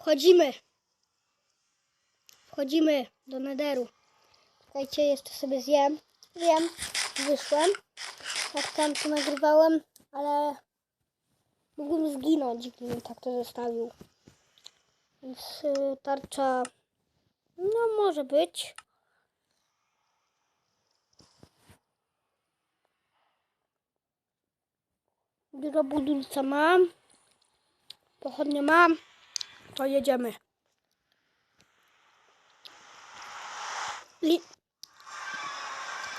Wchodzimy. Wchodzimy do nederu. Czekajcie, jeszcze sobie zjem. Wiem, wyszłem. Jak tam to nagrywałem, ale mógłbym zginąć, gdybym tak to zostawił. Więc y, tarcza, no może być. Dużo budulca mam. Pochodnie mam. To jedziemy. Li...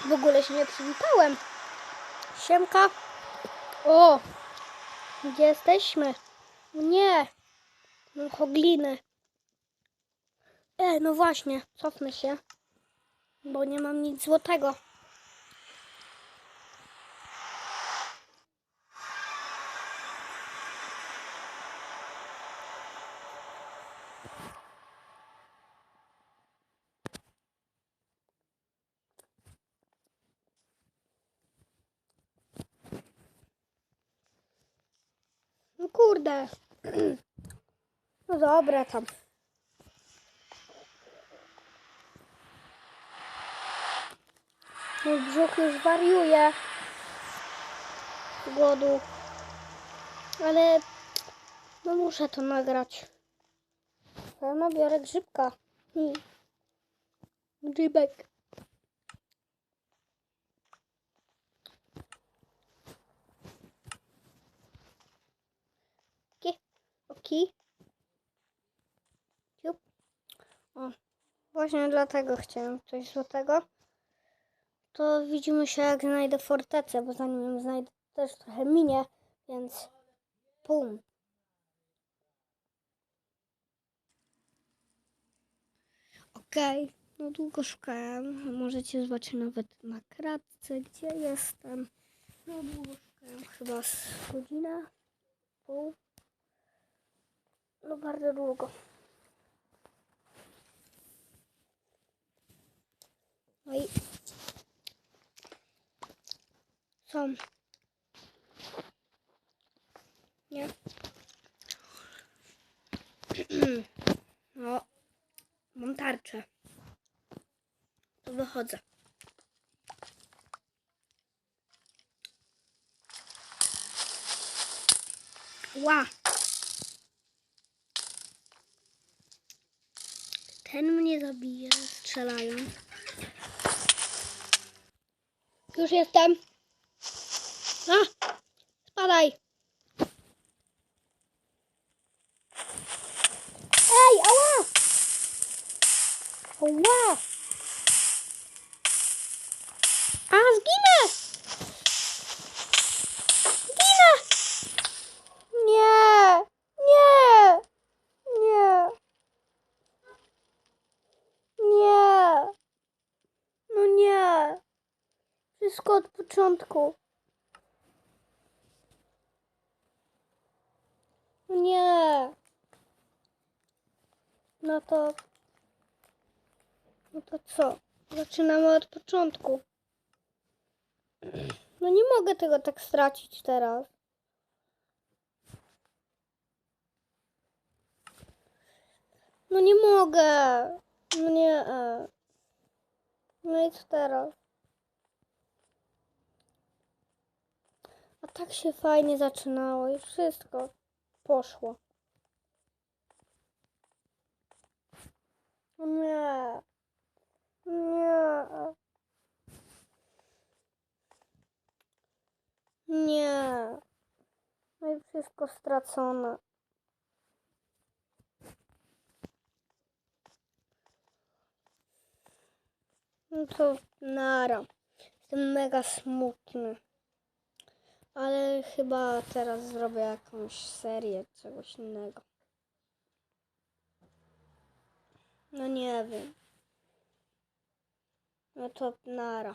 W ogóle się nie przywitałem. Siemka. O! Gdzie jesteśmy? Nie. Mam hogliny. E, no właśnie. Cofnę się. Bo nie mam nic złotego. Kurde. No dobra tam. Mój brzuch już wariuje. Z głodu. Ale no muszę to nagrać. Pewno biorę grzybka. Hmm. Grzybek. Oki. Ciup. O. Właśnie dlatego chciałem coś złotego. To widzimy się jak znajdę fortecę, bo zanim ją znajdę też trochę minie, więc pum. Okej, no długo szukałem. Możecie zobaczyć nawet na kratce, gdzie jestem. No długo szukałem, chyba z godzina, pół. No bardzo długo. No i są. Nie. No, mam tarczę. To wychodzę. Ła. Ten mnie zabije, strzelając. Już jestem. A! Spadaj! Ej, ała! Ała! A, zginę! Zginę! Nie! Nie! Nie! Nie! No nie! Wszystko od początku. Nie. No to. No to co? Zaczynamy od początku. No nie mogę tego tak stracić teraz. No nie mogę. No nie. No i co teraz? Tak się fajnie zaczynało i wszystko poszło. Nie. Nie. Nie. No i wszystko stracone. No to nara. Jestem mega smutny. Ale chyba teraz zrobię jakąś serię czegoś innego. No nie wiem. No to nara.